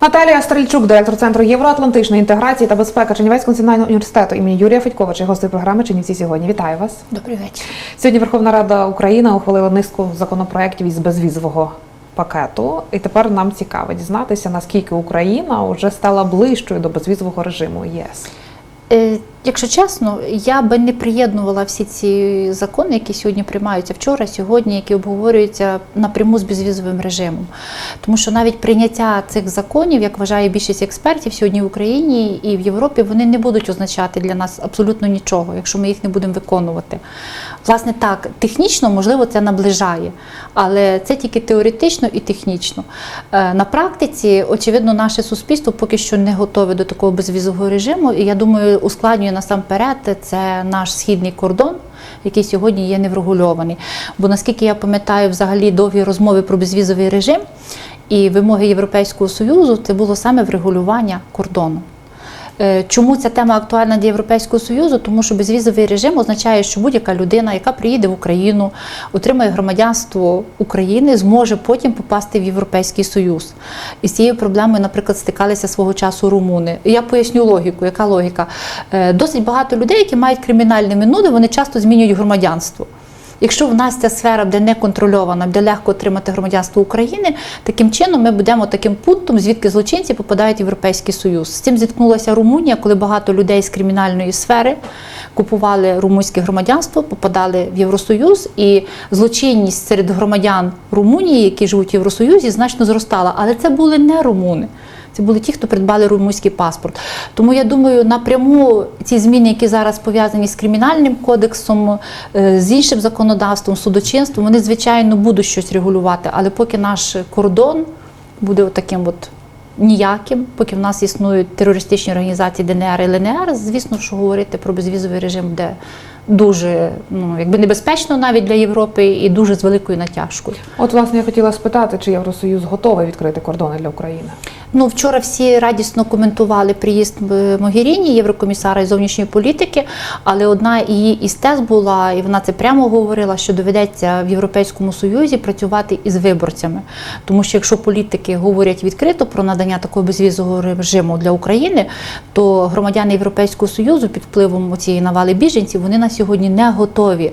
Наталія Стрельчук, директор центру євроатлантичної інтеграції та безпеки Чернівецького національного університету імені Юрія Федьковича, гостей програми Чернівці сьогодні. Вітаю вас. Добрий вечір. Сьогодні Верховна Рада України ухвалила низку законопроєктів із безвізового пакету. І тепер нам цікаво дізнатися, наскільки Україна вже стала ближчою до безвізового режиму ЄС. Е, якщо чесно, я би не приєднувала всі ці закони, які сьогодні приймаються вчора, сьогодні, які обговорюються напряму з безвізовим режимом. Тому що навіть прийняття цих законів, як вважає більшість експертів, сьогодні в Україні і в Європі вони не будуть означати для нас абсолютно нічого, якщо ми їх не будемо виконувати. Власне, так, технічно, можливо, це наближає, але це тільки теоретично і технічно. Е, На практиці, очевидно, наше суспільство поки що не готове до такого безвізового режиму. І я думаю, ускладнює насамперед це наш східний кордон. Який сьогодні є неврегульований. Бо наскільки я пам'ятаю, взагалі довгі розмови про безвізовий режим і вимоги Європейського Союзу це було саме врегулювання кордону. Е, Чому ця тема актуальна для Європейського Союзу? Тому що безвізовий режим означає, що будь-яка людина, яка приїде в Україну, отримає громадянство України, зможе потім попасти в Європейський Союз. І з цією проблемою, наприклад, стикалися свого часу румуни. Я поясню логіку. Яка логіка? Е, Досить багато людей, які мають кримінальне минуле, вони часто змінюють громадянство. Якщо в нас ця сфера буде не контрольована, буде легко отримати громадянство України, таким чином ми будемо таким пунктом, звідки злочинці попадають в Європейський Союз. З цим зіткнулася Румунія, коли багато людей з кримінальної сфери купували румунське громадянство, попадали в Євросоюз, і злочинність серед громадян Румунії, які живуть в Євросоюзі, значно зростала. Але це були не румуни. Це були ті, хто придбали румунський паспорт. Тому я думаю, напряму ці зміни, які зараз пов'язані з кримінальним кодексом, е, з іншим законодавством, судочинством, вони звичайно будуть щось регулювати. Але поки наш кордон буде таким от ніяким, поки в нас існують терористичні організації ДНР і ЛНР, звісно, що говорити про безвізовий режим буде дуже ну якби небезпечно навіть для Європи і дуже з великою натяжкою. От, власне, я хотіла спитати, чи Євросоюз готовий відкрити кордони для України? Ну, вчора всі радісно коментували приїзд е, Могеріні, єврокомісара із зовнішньої політики, але одна її із тез була, і вона це прямо говорила, що доведеться в Європейському Союзі працювати із виборцями. Тому що якщо політики говорять відкрито про надання такого безвізового режиму для України, то громадяни Європейського Союзу під впливом цієї навали біженців вони на сьогодні не готові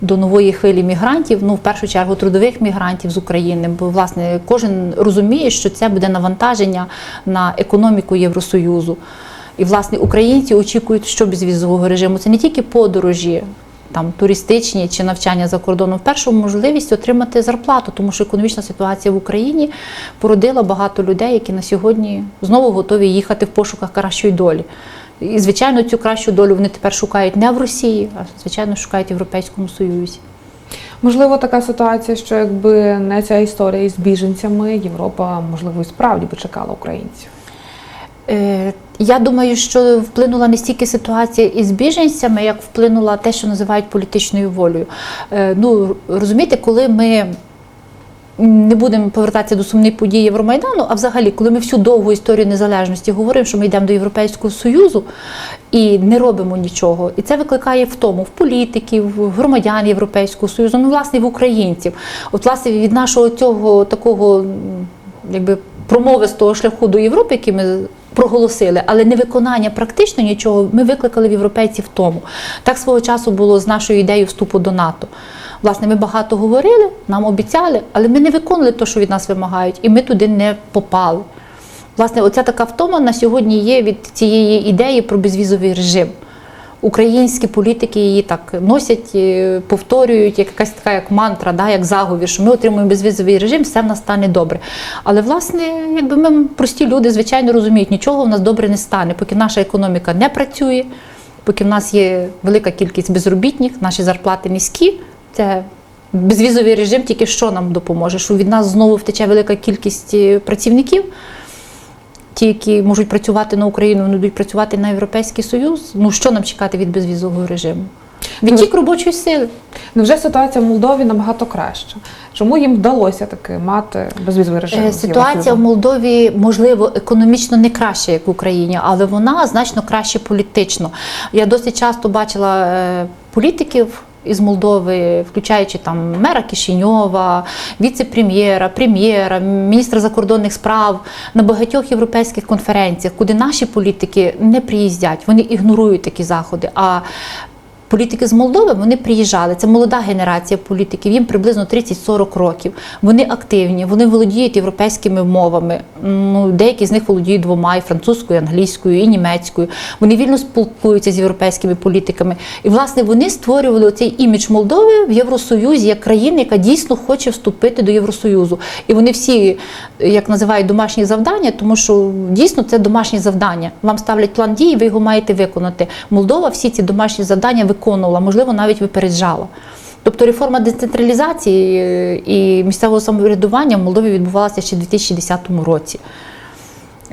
до нової хвилі мігрантів, ну в першу чергу трудових мігрантів з України, бо власне кожен розуміє, що це буде навантаження на економіку Євросоюзу. І власне українці очікують, що безвізового режиму це не тільки подорожі. Там туристичні чи навчання за кордоном, в першу можливість отримати зарплату, тому що економічна ситуація в Україні породила багато людей, які на сьогодні знову готові їхати в пошуках кращої долі. І, звичайно, цю кращу долю вони тепер шукають не в Росії, а звичайно шукають в Європейському Союзі. Можливо, така ситуація, що якби не ця історія із біженцями, Європа, можливо, і справді би чекала українців. Е, Я думаю, що вплинула не стільки ситуація із біженцями, як вплинула те, що називають політичною волею. Е, Ну розумієте, коли ми. Не будемо повертатися до сумної події Євромайдану, а взагалі, коли ми всю довгу історію незалежності говоримо, що ми йдемо до Європейського Союзу і не робимо нічого. І це викликає втому в політиків, в громадян Європейського Союзу, ну власне в українців. От власне від нашого цього такого якби промовистого шляху до Європи, який ми проголосили, але невиконання практично нічого, ми викликали в європейців тому. Так свого часу було з нашою ідеєю вступу до НАТО. Власне, ми багато говорили, нам обіцяли, але ми не виконали те, що від нас вимагають, і ми туди не попали. Власне, оця така втома на сьогодні є від цієї ідеї про безвізовий режим. Українські політики її так носять, е, повторюють, як якась така як мантра, да, як заговір, що ми отримуємо безвізовий режим, все в нас стане добре. Але власне, якби ми прості люди, звичайно, розуміють, нічого в нас добре не стане, поки наша економіка не працює, поки в нас є велика кількість безробітних, наші зарплати низькі. Це безвізовий режим тільки що нам допоможе, що від нас знову втече велика кількість е, працівників. Ті, які можуть працювати на Україну, вони будуть працювати на Європейський Союз. Ну що нам чекати від безвізового режиму? Відтік робочої сили. Невже ситуація в Молдові набагато краща? Чому їм вдалося таки мати безвізовий режим? Е, Ситуація в Молдові можливо економічно не краща, як в Україні, але вона значно краще політично. Я досить часто бачила е, політиків із Молдови, включаючи там мера Кишиньова, віце-прем'єра, прем'єра, міністра закордонних справ на багатьох європейських конференціях, куди наші політики не приїздять, вони ігнорують такі заходи. А Політики з Молдови вони приїжджали. Це молода генерація політиків, їм приблизно 30-40 років. Вони активні, вони володіють європейськими мовами. Ну, деякі з них володіють двома і французькою, і англійською, і німецькою. Вони вільно спілкуються з європейськими політиками. І власне вони створювали цей імідж Молдови в Євросоюзі як країни, яка дійсно хоче вступити до Євросоюзу. І вони всі, як називають, домашні завдання, тому що дійсно це домашні завдання. Вам ставлять план дій, ви його маєте виконати. Молдова всі ці домашні завдання виконувала, можливо, навіть випереджала. Тобто реформа децентралізації е, і місцевого самоврядування в Молдові відбувалася ще в 2010 році.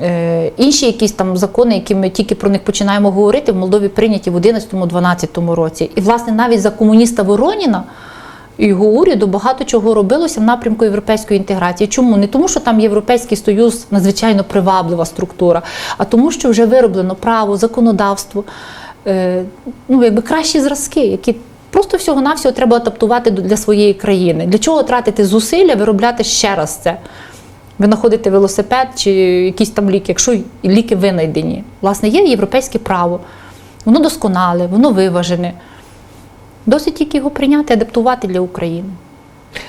Е, Інші якісь там закони, які ми тільки про них починаємо говорити, в Молдові прийняті в 2011-2012 році. І, власне, навіть за комуніста Вороніна і його уряду багато чого робилося в напрямку європейської інтеграції. Чому? Не тому, що там Європейський Союз надзвичайно приваблива структура, а тому, що вже вироблено право, законодавство, ну, якби кращі зразки, які просто всього-навсього треба адаптувати для своєї країни. Для чого тратити зусилля, виробляти ще раз це? Ви знаходите велосипед чи якісь там ліки, якщо ліки винайдені. Власне, є європейське право, воно досконале, воно виважене. Досить тільки його прийняти, адаптувати для України.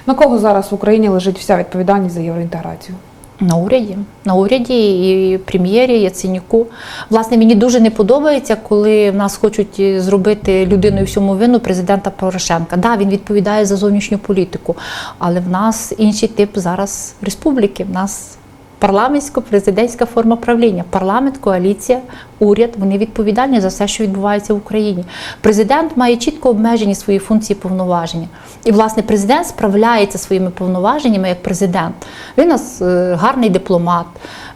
На кого зараз в Україні лежить вся відповідальність за євроінтеграцію? На уряді, на уряді і прем'єрі Яценюку. Власне, мені дуже не подобається, коли в нас хочуть зробити людиною всьому вину президента Порошенка. Да, він відповідає за зовнішню політику, але в нас інший тип зараз республіки. В нас парламентсько-президентська форма правління. Парламент, коаліція, уряд вони відповідальні за все, що відбувається в Україні. Президент має чітко обмежені свої функції повноваження. І, власне, президент справляється своїми повноваженнями як президент. Він у нас е, гарний дипломат,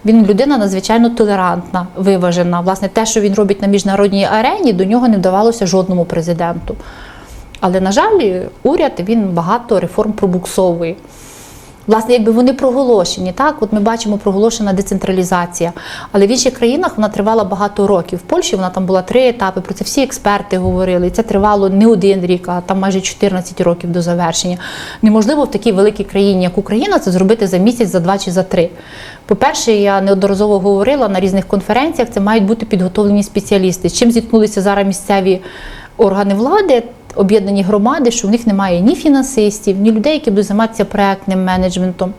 він людина надзвичайно толерантна, виважена. Власне, те, що він робить на міжнародній арені, до нього не вдавалося жодному президенту. Але, на жаль, уряд він багато реформ пробуксовує. Власне, якби вони проголошені, так от ми бачимо проголошена децентралізація, але в інших країнах вона тривала багато років. В Польщі вона там була три етапи. Про це всі експерти говорили. Це тривало не один рік, а там майже 14 років до завершення. Неможливо в такій великій країні, як Україна, це зробити за місяць, за два чи за три. По-перше, я неодноразово говорила на різних конференціях. Це мають бути підготовлені спеціалісти. З чим зіткнулися зараз місцеві органи влади? Об'єднані громади, що в них немає ні фінансистів, ні людей, які будуть займатися проектним менеджментом.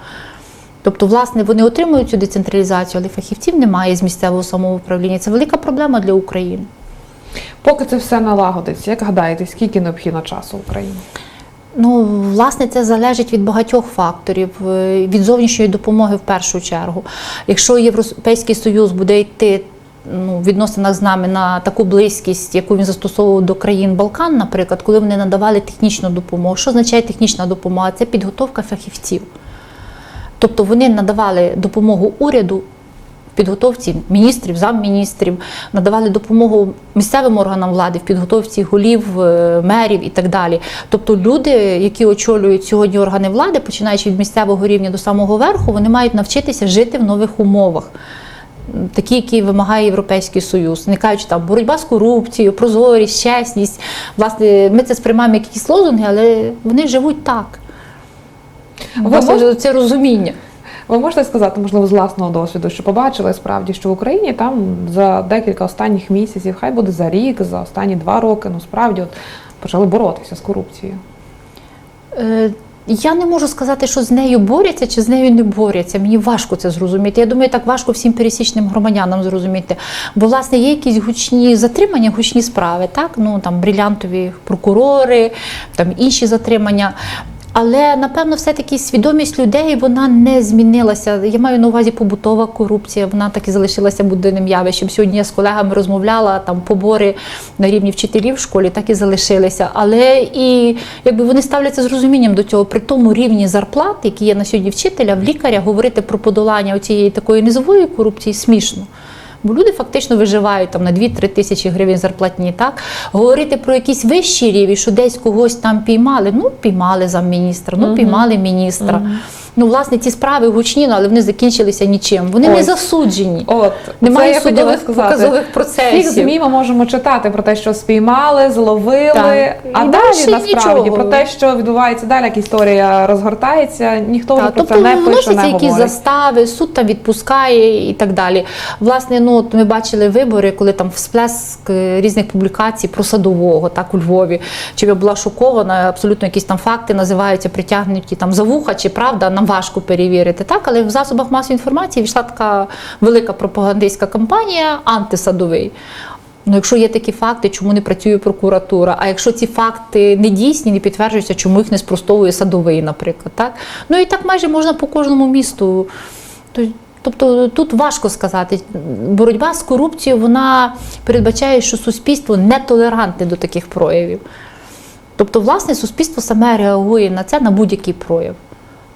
Тобто, власне, вони отримують цю децентралізацію, але фахівців немає з місцевого самоуправління. Це велика проблема для України. Поки це все налагодиться, як гадаєте, скільки необхідно часу Україні? Ну, власне, це залежить від багатьох факторів, е, від зовнішньої допомоги в першу чергу. Якщо Європейський Союз буде йти ну, відносинах з нами на таку близькість, яку він застосовував до країн Балкан, наприклад, коли вони надавали технічну допомогу. Що означає технічна допомога? Це підготовка фахівців. Тобто вони надавали допомогу уряду. Підготовці міністрів, замміністрів надавали допомогу місцевим органам влади в підготовці голів, е, мерів і так далі. Тобто люди, які очолюють сьогодні органи влади, починаючи від місцевого рівня до самого верху, вони мають навчитися жити в нових умовах такі, які вимагає Європейський Союз, не кажучи там боротьба з корупцією, прозорість, чесність. Власне, ми це сприймаємо як якісь лозунги, але вони живуть так. Ви Власне, можете- це розуміння. Ви можете сказати, можливо, з власного досвіду, що побачили справді, що в Україні там за декілька останніх місяців, хай буде за рік, за останні два роки, ну справді от почали боротися з корупцією. Е, Я не можу сказати, що з нею борються чи з нею не борються. Мені важко це зрозуміти. Я думаю, так важко всім пересічним громадянам зрозуміти. Бо, власне, є якісь гучні затримання, гучні справи, так? Ну там брилянтові прокурори, там інші затримання. Але напевно, все-таки свідомість людей вона не змінилася. Я маю на увазі побутова корупція, вона так і залишилася буденним явищем. Сьогодні я з колегами розмовляла там побори на рівні вчителів в школі, так і залишилися. Але і якби вони ставляться з розумінням до цього, при тому рівні зарплат, які є на сьогодні вчителя, в лікаря, говорити про подолання цієї такої низової корупції смішно. Бо люди фактично виживають там на 2-3 тисячі гривень зарплатні. Так говорити про якісь вищі рівні, що десь когось там піймали. Ну піймали замміністра, ну угу. піймали міністра. Мгм. Ну, власне, ці справи гучні, ну, але вони закінчилися нічим. Вони не засуджені. От Немає це судових показових Всіх процесів. змі ми можемо читати про те, що спіймали, зловили, Так. а І далі насправді нічого. про те, що відбувається далі, як історія розгортається, ніхто вже Так, про тобто це не пише, вносяться не якісь говорить. застави, суд там відпускає і так далі. Власне, ну от ми бачили вибори, коли там всплеск е, різних публікацій про садового, так у Львові. Чи я була шокована, абсолютно якісь там факти називаються притягнуті там за вуха, чи правда, нам важко перевірити. Так, але в засобах масової інформації війшла така велика пропагандистська кампанія антисадовий. Ну, якщо є такі факти, чому не працює прокуратура? А якщо ці факти не дійсні, не підтверджуються, чому їх не спростовує садовий, наприклад, так? Ну і так майже можна по кожному місту. Тобто тут важко сказати. Боротьба з корупцією вона передбачає, що суспільство нетолерантне до таких проявів. Тобто, власне, суспільство саме реагує на це на будь-який прояв.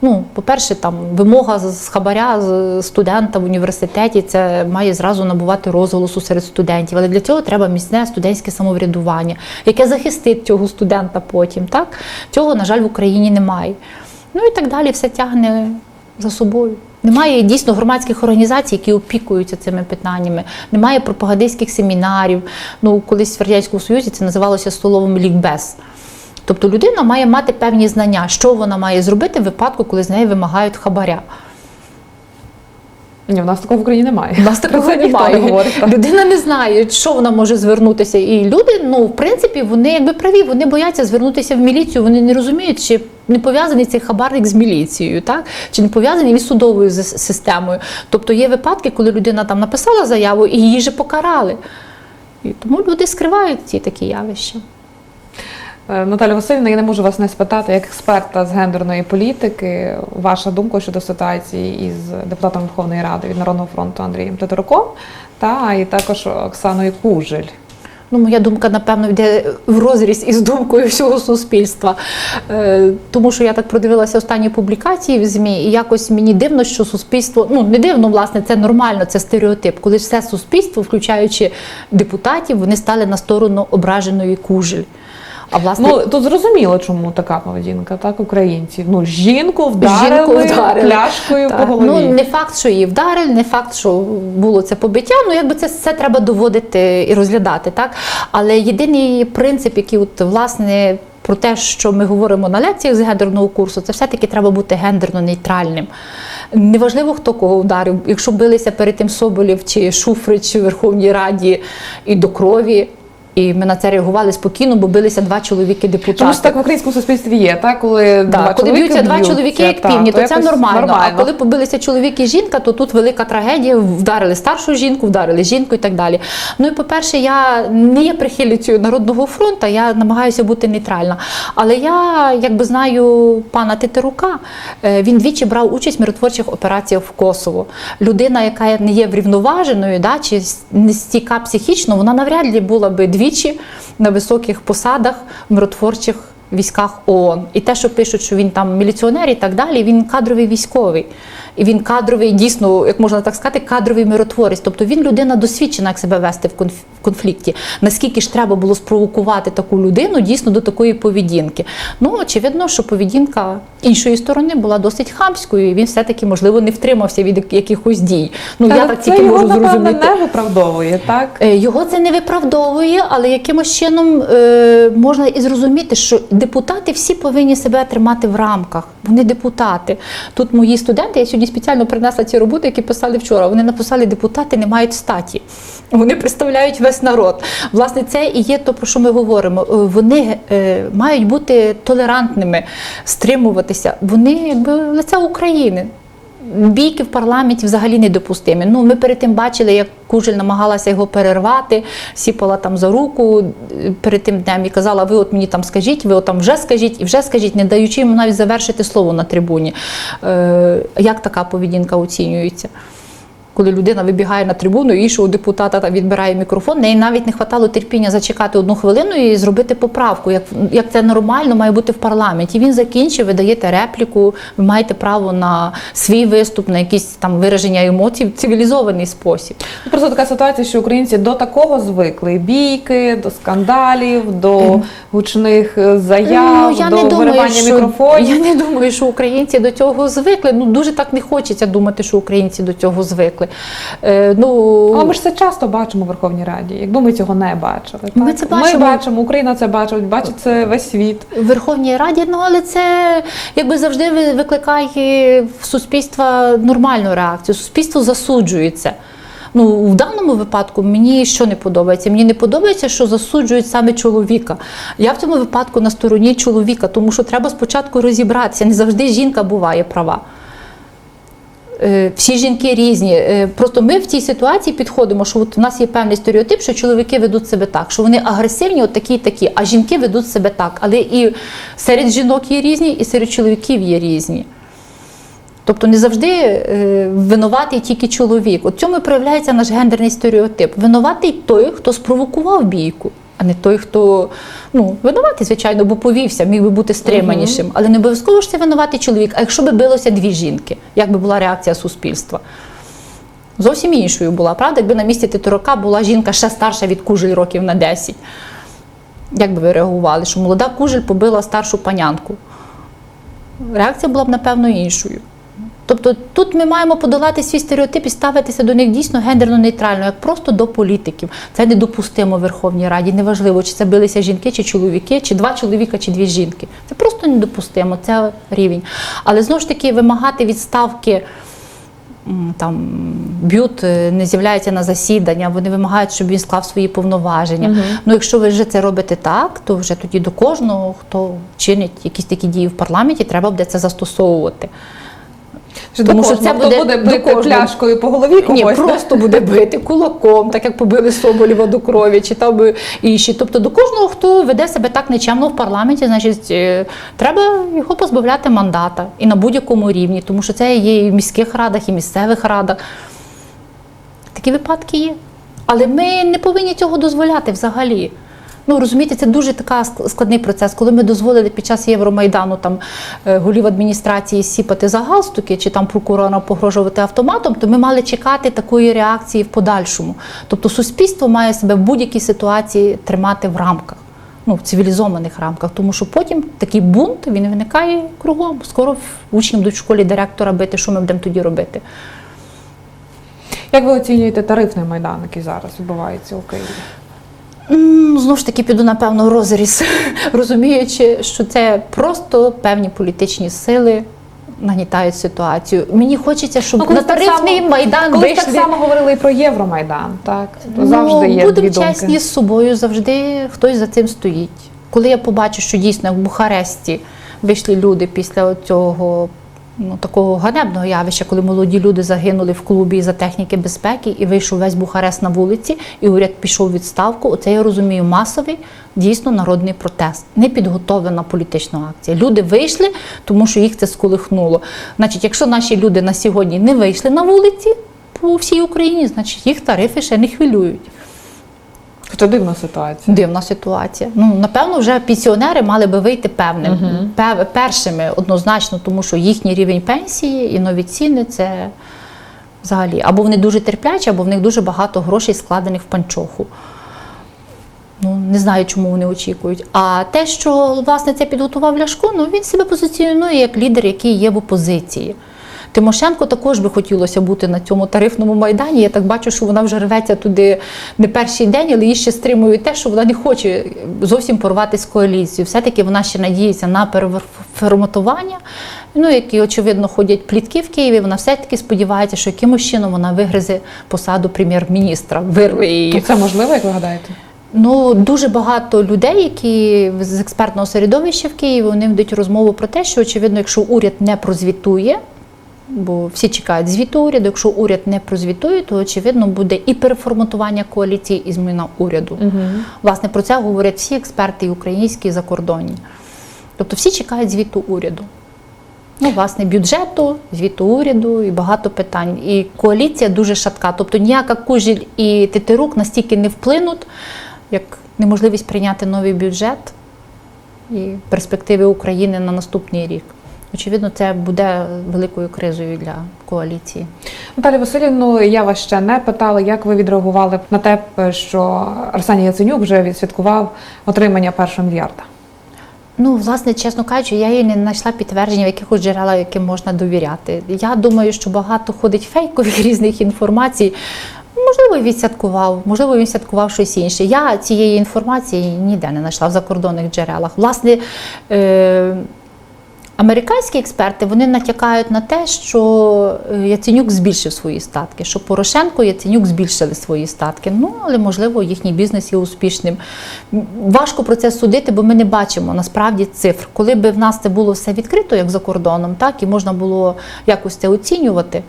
Ну, по-перше, там вимога з хабаря студента в університеті це має зразу набувати розголосу серед студентів. Але для цього треба міцне студентське самоврядування, яке захистить цього студента потім. Так? Цього, на жаль, в Україні немає. Ну і так далі все тягне за собою. Немає дійсно громадських організацій, які опікуються цими питаннями. Немає пропагандистських семінарів. Ну, колись в Радянському Союзі це називалося столовим лікбез. Тобто людина має мати певні знання, що вона має зробити в випадку, коли з неї вимагають хабаря. Ні, в нас такого в Україні немає. У нас такого це немає. не говорить. Людина не знає, що вона може звернутися. І люди, ну в принципі, вони якби праві, вони бояться звернутися в міліцію. Вони не розуміють, чи не пов'язаний цей хабарник з міліцією, так чи не пов'язаний він з судовою системою. Тобто є випадки, коли людина там написала заяву і її же покарали. І тому люди скривають ці такі явища. Е, Наталя Васильівна, я не можу вас не спитати, як експерта з гендерної політики, ваша думка щодо ситуації із депутатом Верховної Ради від Народного фронту Андрієм Тетеруком та і також Оксаною Кужель. Ну, моя думка, напевно, йде в розріз із думкою всього суспільства. Е, тому що я так продивилася останні публікації в ЗМІ, і якось мені дивно, що суспільство, ну не дивно, власне, це нормально, це стереотип. Коли все суспільство, включаючи депутатів, вони стали на сторону ображеної кужель. А власне, Ну тут зрозуміло, чому така поведінка, так, українців. Ну, жінку вдарили, Жінку вдарили. пляшкою Так. по голові. Ну не факт, що її вдарили, не факт, що було це побиття. Ну якби це все треба доводити і розглядати, так але єдиний принцип, який от власне. Про те, що ми говоримо на лекціях з гендерного курсу, це все-таки треба бути гендерно нейтральним. Неважливо, хто кого вдарив. Якщо билися перед тим Соболєв чи Шуфрич у Верховній Раді і до крові, і ми на це реагували спокійно, бо билися два чоловіки депутати. Тому що так в українському суспільстві є, так? Коли два коли б'ються два чоловіки як та, півні, то, це якось нормально. А коли побилися чоловік і жінка, то тут велика трагедія. Вдарили старшу жінку, вдарили жінку і так далі. Ну і по-перше, я не є прихильницею народного фронту, я намагаюся бути нейтральна. Але я якби знаю пана Тетерука, е, він двічі брав участь в миротворчих операціях в Косово. Людина, яка не є врівноваженою, да, чи не стійка психічно, вона навряд ли була би двічі на високих посадах миротворчих військах ООН. І те, що пишуть, що він там міліціонер і так далі, він кадровий військовий. І він кадровий, дійсно, як можна так сказати, кадровий миротворець. Тобто він людина досвідчена, як себе вести в конфлікті. Наскільки ж треба було спровокувати таку людину дійсно до такої поведінки? Ну, очевидно, що поведінка іншої сторони була досить хамською, і він все-таки, можливо, не втримався від якихось дій. Ну, я так тільки його, можу напевно, зрозуміти. не виправдовує, так? Е, Його це не виправдовує, але якимось чином е, можна і зрозуміти, що депутати всі повинні себе тримати в рамках. Вони депутати. Тут мої студенти, я сьогодні спеціально принесла ці роботи, які писали вчора. Вони написали, депутати не мають статі. Вони представляють весь народ. Власне, це і є то, про що ми говоримо. Е, Вони е, мають бути толерантними, стримуватися. Вони якби лице України. Бійки в парламенті взагалі недопустимі. Ну, ми перед тим бачили, як Кужель намагалася його перервати, сіпала там за руку е, перед тим днем і казала: ви от мені там скажіть, ви от там вже скажіть і вже скажіть, не даючи йому навіть завершити слово на трибуні. Е, як така поведінка оцінюється? Коли людина вибігає на трибуну, і іншого депутата там відбирає мікрофон, неї навіть не хватало терпіння зачекати одну хвилину і зробити поправку, як, як це нормально має бути в парламенті. Він закінчив, ви даєте репліку, ви маєте право на свій виступ, на якісь там вираження емоцій в цивілізований спосіб. Ну, Просто така ситуація, що українці до такого звикли: бійки, до скандалів, до гучних е, заяв, до виривання що, мікрофонів. я не думаю, що українці до цього звикли. Ну дуже так не хочеться думати, що українці до цього звикли. Е, ну, Але ми ж це часто бачимо в Верховній Раді, якби ми цього не бачили. Так? Ми це Ми бачимо. бачимо, Україна це бачить, бачить це весь світ. в Верховній Раді, ну але це якби завжди ви- викликає в суспільства нормальну реакцію. Суспільство засуджується. Ну, в даному випадку мені що не подобається? Мені не подобається, що засуджують саме чоловіка. Я в цьому випадку на стороні чоловіка, тому що треба спочатку розібратися. Не завжди жінка буває права. Е, Всі жінки різні. Е, Просто ми в цій ситуації підходимо, що от у нас є певний стереотип, що чоловіки ведуть себе так, що вони агресивні, от такі і такі, а жінки ведуть себе так. Але і серед жінок є різні, і серед чоловіків є різні. Тобто не завжди е, винуватий тільки чоловік. От цьому проявляється наш гендерний стереотип. Винуватий той, хто спровокував бійку, а не той, хто ну, винуватий, звичайно, бо повівся, міг би бути стриманішим. Але не обов'язково ж це винуватий чоловік. А якщо би билося дві жінки, як би була реакція суспільства? Зовсім іншою була, правда? Якби на місці Титорока була жінка ще старша від кужель років на 10. Як би ви реагували, що молода кужель побила старшу панянку? Реакція була б, напевно, іншою. Тобто тут ми маємо подолати свій стереотип і ставитися до них дійсно гендерно нейтрально, як просто до політиків. Це недопустимо в Верховній Раді. Неважливо, чи це билися жінки, чи чоловіки, чи два чоловіка, чи дві жінки. Це просто недопустимо, це рівень. Але знову ж таки вимагати відставки. Там б'ют е, не з'являється на засідання, вони вимагають, щоб він склав свої повноваження. Ну, якщо ви вже це робите так, то вже тоді до кожного, хто чинить якісь такі дії в парламенті, треба буде це застосовувати. Що Тому що це буде буде бити кожного. пляшкою по голові Ні, просто буде бити кулаком, так як побили Соболєва до крові, чи там інші. Тобто до кожного, хто веде себе так нечемно в парламенті, значить е, треба його позбавляти мандата і на будь-якому рівні, тому що це є і в міських радах, і місцевих радах. Такі випадки є. Але ми не повинні цього дозволяти взагалі. Ну розумієте, це дуже така складний процес. Коли ми дозволили під час Євромайдану там е, голів адміністрації сіпати за галстуки чи там прокурорам погрожувати автоматом, то ми мали чекати такої реакції в подальшому. Тобто суспільство має себе в будь-якій ситуації тримати в рамках. Ну, в цивілізованих рамках, тому що потім такий бунт він виникає кругом. Скоро учням до школі директора бити, що ми будемо тоді робити. Як ви оцінюєте тарифний майдан, який зараз відбувається у Києві? Знову ж таки, піду напевно розріз, розуміючи, що це просто певні політичні сили нагнітають ситуацію. Мені хочеться, щоб Ну, на тарифний само- майдан Колись вийшли. так само говорили і про Євромайдан, так? Ну, Завжди є будемо чесні з собою, завжди хтось за цим стоїть. Коли я побачу, що дійсно в Бухаресті вийшли люди після цього ну, такого ганебного явища, коли молоді люди загинули в клубі за техніки безпеки, і вийшов весь Бухарест на вулиці, і уряд пішов у відставку. Оце я розумію масовий, дійсно народний протест, не підготовлена політична акція. Люди вийшли, тому що їх це сколихнуло. Значить, якщо наші люди на сьогодні не вийшли на вулиці по всій Україні, значить їх тарифи ще не хвилюють. Це дивна ситуація. Дивна ситуація. Ну напевно, вже пенсіонери мали би вийти певним пев- першими однозначно, тому що їхній рівень пенсії і нові ціни це взагалі або вони дуже терплячі, або в них дуже багато грошей складених в панчоху. Ну, не знаю, чому вони очікують. А те, що власне це підготував Ляшко, ну він себе позиціонує як лідер, який є в опозиції. Тимошенко також би хотілося бути на цьому тарифному майдані. Я так бачу, що вона вже рветься туди не перший день, але її ще стримує те, що вона не хоче зовсім порвати з коаліцією. Все-таки вона ще надіється на переформатування. Ну, які, очевидно, ходять плітки в Києві. Вона все-таки сподівається, що якимось чином вона вигризе посаду прем'єр-міністра, вирве її. То це можливо, як ви гадаєте? Ну дуже багато людей, які з експертного середовища в Києві, вони ведуть розмову про те, що очевидно, якщо уряд не прозвітує, бо всі чекають звіту уряду, якщо уряд не прозвітує, то очевидно буде і переформатування коаліції, і зміна уряду. Власне про це говорять всі експерти, і українські і закордонні. Тобто всі чекають звіту уряду. Ну, власне, бюджету, звіту уряду і багато питань. І коаліція дуже шатка. Тобто ніяка кужіль і титерук настільки не вплинуть, як неможливість прийняти новий бюджет і перспективи України на наступний рік. Очевидно, це буде великою кризою для коаліції. Наталі Васильівну, я вас ще не питала, як ви відреагували на те, що Арсеній Яценюк вже відсвяткував отримання першого мільярда. Ну, власне, чесно кажучи, я її не знайшла підтвердження в якихось джерелах, яким можна довіряти. Я думаю, що багато ходить фейкових різних інформацій. Можливо, він святкував, можливо, він святкував щось інше. Я цієї інформації ніде не знайшла в закордонних джерелах. Власне, е- Американські експерти вони натякають на те, що е, Яценюк збільшив свої статки, що Порошенко і Яценюк збільшили свої статки. Ну, але можливо їхній бізнес є успішним. Важко про це судити, бо ми не бачимо насправді цифр. Коли б в нас це було все відкрито, як за кордоном, так і можна було якось це оцінювати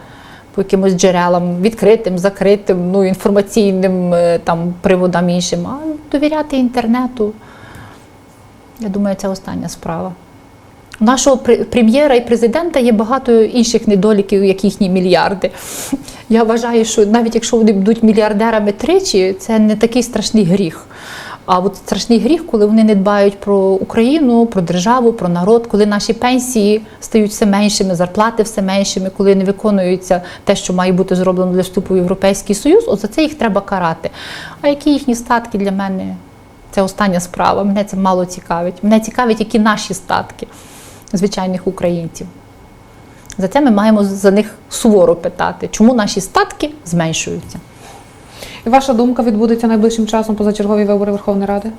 по якимось джерелам, відкритим, закритим, ну інформаційним е, там приводам іншим. А довіряти інтернету, я думаю, це остання справа. Нашого пр- прем'єра і президента є багато інших недоліків, як їхні мільярди. Я вважаю, що навіть якщо вони будуть мільярдерами тричі, це не такий страшний гріх. А от страшний гріх, коли вони не дбають про Україну, про державу, про народ, коли наші пенсії стають все меншими, зарплати все меншими, коли не виконується те, що має бути зроблено для вступу в Європейський Союз, от за це їх треба карати. А які їхні статки для мене? Це остання справа. Мене це мало цікавить. Мене цікавить, які наші статки звичайних українців. За це ми маємо за них суворо питати, чому наші статки зменшуються. І ваша думка відбудеться найближчим часом позачергові вибори Верховної Ради?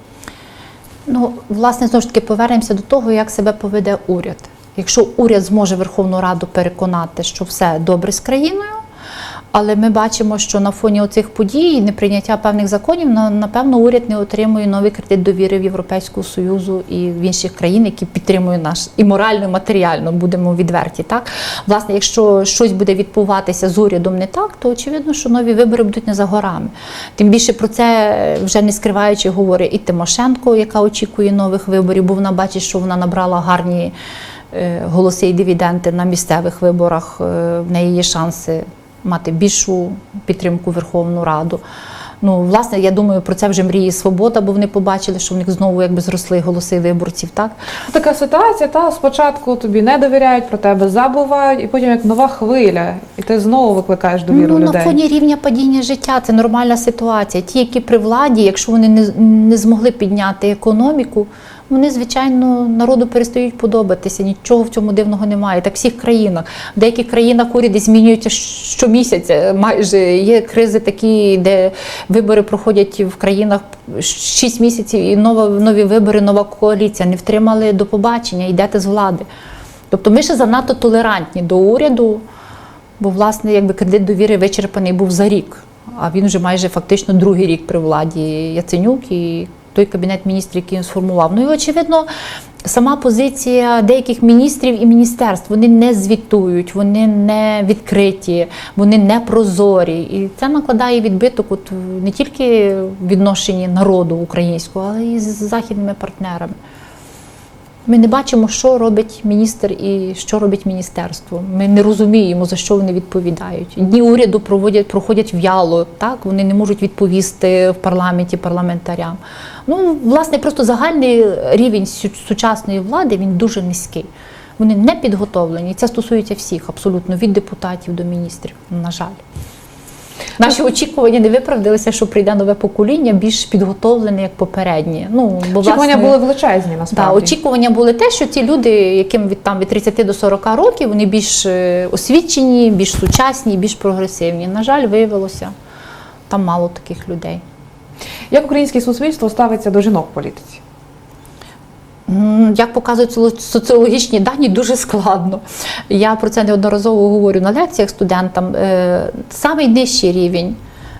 Ну, власне, знову ж таки, повернемося до того, як себе поведе уряд. Якщо уряд зможе Верховну Раду переконати, що все добре з країною, але ми бачимо, що на фоні оцих подій і неприйняття певних законів, напевно, уряд не отримує новий кредит довіри в Європейського Союзу і в інших країн, які підтримують наш і морально, і матеріально, будемо відверті. Так, власне, якщо щось буде відбуватися з урядом не так, то очевидно, що нові вибори будуть не за горами. Тим більше про це вже не скриваючи говорить і Тимошенко, яка очікує нових виборів, бо вона бачить, що вона набрала гарні е, голоси і дивіденди на місцевих виборах. Е, В неї є шанси мати більшу підтримку Верховну Раду. Ну, власне, я думаю, про це вже мріє свобода, бо вони побачили, що в них знову якби зросли голоси виборців. Так Така ситуація, та спочатку тобі не довіряють, про тебе забувають, і потім як нова хвиля, і ти знову викликаєш довіру ну, людей. на фоні рівня падіння життя це нормальна ситуація. Ті, які при владі, якщо вони не, не змогли підняти економіку, вони, звичайно, народу перестають подобатися. Нічого в цьому дивного немає. Так всіх країнах. В деяких країнах уряди змінюються щомісяця. Майже є кризи такі, де вибори проходять в країнах 6 місяців, і нова, нові вибори, нова коаліція. Не втримали до побачення, йдете з влади. Тобто ми ще занадто толерантні до уряду. Бо, власне, якби кредит довіри вичерпаний був за рік, а він вже майже фактично другий рік при владі Яценюк і той кабінет міністрів, який він сформував. Ну і очевидно, сама позиція деяких міністрів і міністерств вони не звітують, вони не відкриті, вони не прозорі. І це накладає відбиток от не тільки в відношенні народу українського, але і з західними партнерами. Ми не бачимо, що робить міністр і що робить міністерство. Ми не розуміємо, за що вони відповідають. Дні уряду проводять, проходять в'яло, так вони не можуть відповісти в парламенті парламентарям. Ну, власне, просто загальний рівень сучасної влади він дуже низький. Вони не підготовлені. Це стосується всіх, абсолютно від депутатів до міністрів. На жаль. Наші очікування не виправдалися, що прийде нове покоління більш підготовлене, як попереднє. Ну, бо, Очікування власне, були величезні насправді. очікування були те, що ці люди, яким від там від 30 до 40 років, вони більш е, освічені, більш сучасні, більш прогресивні. На жаль, виявилося там мало таких людей. Як українське суспільство ставиться до жінок в політиці? Як показують соціо- соціологічні дані, дуже складно. Я про це неодноразово говорю на лекціях студентам. Е, Самий нижчий рівень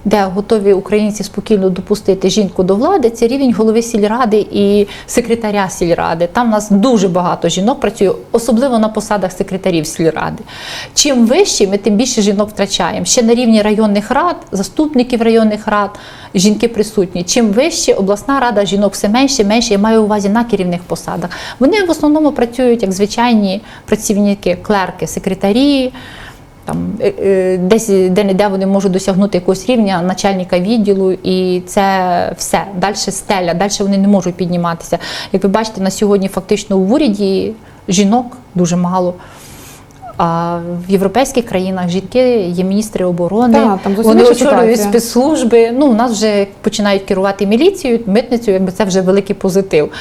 де готові українці спокійно допустити жінку до влади, це рівень голови сільради і секретаря сільради. Там у нас дуже багато жінок працює, особливо на посадах секретарів сільради. Чим вище, ми тим більше жінок втрачаємо. Ще на рівні районних рад, заступників районних рад, жінки присутні. Чим вище обласна рада, жінок все менше, менше. Я маю увазі на керівних посадах. Вони в основному працюють як звичайні працівники, клерки, секретарі. Там е, е, десь де-не-де вони можуть досягнути якогось рівня начальника відділу, і це все. Далі стеля, далі вони не можуть підніматися. Як ви бачите, на сьогодні фактично в уряді жінок дуже мало. А в європейських країнах жінки є міністри оборони, Так, там вони очолюють спецслужби. Ну, у нас вже починають керувати міліцією, митницею, якби це вже великий позитив.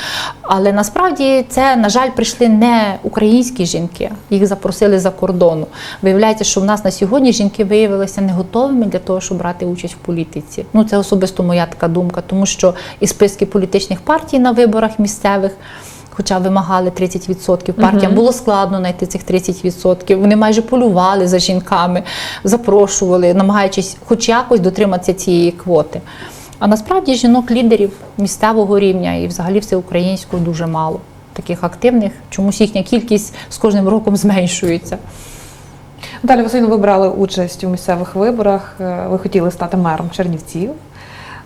Але насправді це, на жаль, прийшли не українські жінки, їх запросили за кордону. Виявляється, що в нас на сьогодні жінки виявилися не готовими для того, щоб брати участь в політиці. Ну, це особисто моя така думка, тому що і списки політичних партій на виборах місцевих. Хоча вимагали 30%, партіям було складно знайти цих 30%. Вони майже полювали за жінками, запрошували, намагаючись хоч якось дотриматися цієї квоти. А насправді жінок-лідерів місцевого рівня і взагалі всеукраїнського дуже мало. Таких активних, чомусь їхня кількість з кожним роком зменшується. Наталя Васильівна, ви брали участь у місцевих виборах. Е, Ви хотіли стати мером Чернівців.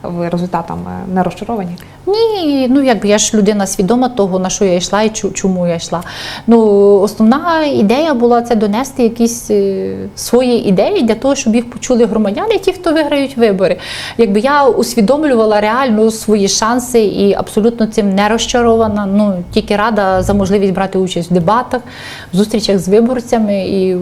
Ви результатами не розчаровані? Ні, ну якби я ж людина свідома того, на що я йшла і чому я йшла. Ну, основна ідея була це донести якісь е, свої ідеї для того, щоб їх почули громадяни, ті, хто виграють вибори. Якби я усвідомлювала реально свої шанси і абсолютно цим не розчарована. Ну тільки рада за можливість брати участь в дебатах, в зустрічах з виборцями і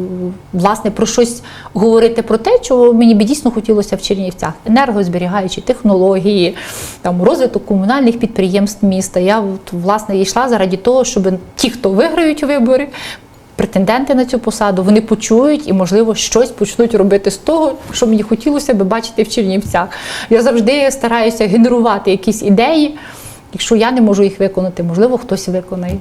власне про щось говорити про те, чого мені б дійсно хотілося в Чернівцях. Енергозберігаючі технології, там розвиток комунальних підприємств міста. Я от, власне йшла заради того, щоб ті, хто виграють вибори. Претенденти на цю посаду вони почують і, можливо, щось почнуть робити з того, що мені хотілося би бачити в Чернівцях. Я завжди стараюся генерувати якісь ідеї. Якщо я не можу їх виконати, можливо, хтось виконає.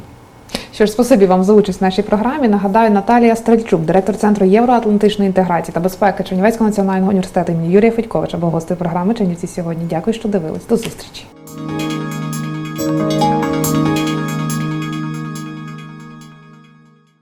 Що ж, спасибі вам за участь в нашій програмі. Нагадаю, Наталія Стрельчук, директор Центру євроатлантичної інтеграції та безпеки Чернівецького національного університету імені Юрія Федьковича, був гостею програми Чернівці сьогодні. Дякую, що дивились. До зустрічі.